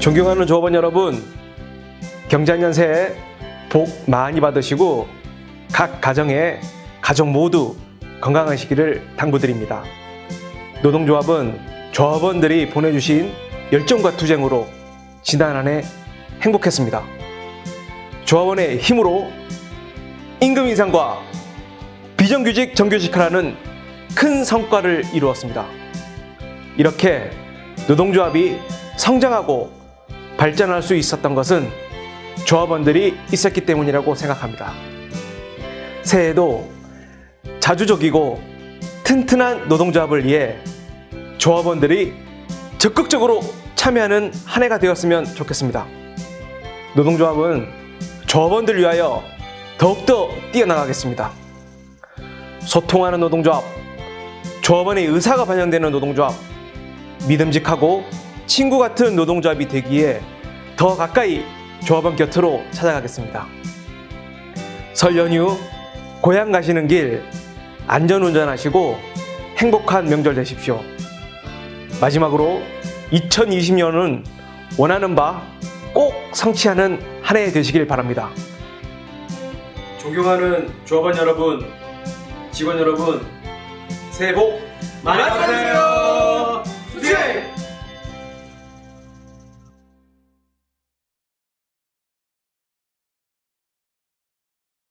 존경하는 조합원 여러분, 경자년 새해 복 많이 받으시고 각 가정에 가족 모두 건강하시기를 당부드립니다. 노동조합은 조합원들이 보내주신 열정과 투쟁으로 지난 한 해 행복했습니다. 조합원의 힘으로 임금 인상과 비정규직 정규직화라는 큰 성과를 이루었습니다. 이렇게 노동조합이 성장하고 발전할 수 있었던 것은 조합원들이 있었기 때문이라고 생각합니다. 새해에도 자주적이고 튼튼한 노동조합을 위해 조합원들이 적극적으로 참여하는 한 해가 되었으면 좋겠습니다. 노동조합은 조합원들 위하여 더욱더 뛰어나가겠습니다. 소통하는 노동조합, 조합원의 의사가 반영되는 노동조합, 믿음직하고 친구 같은 노동조합이 되기에 더 가까이 조합원 곁으로 찾아가겠습니다. 설 연휴 고향 가시는 길 안전 운전하시고 행복한 명절 되십시오. 마지막으로 2020년은 원하는 바 꼭 성취하는 한 해 되시길 바랍니다. 존경하는 조합원 여러분, 직원 여러분, 새해 복 많이 받으세요.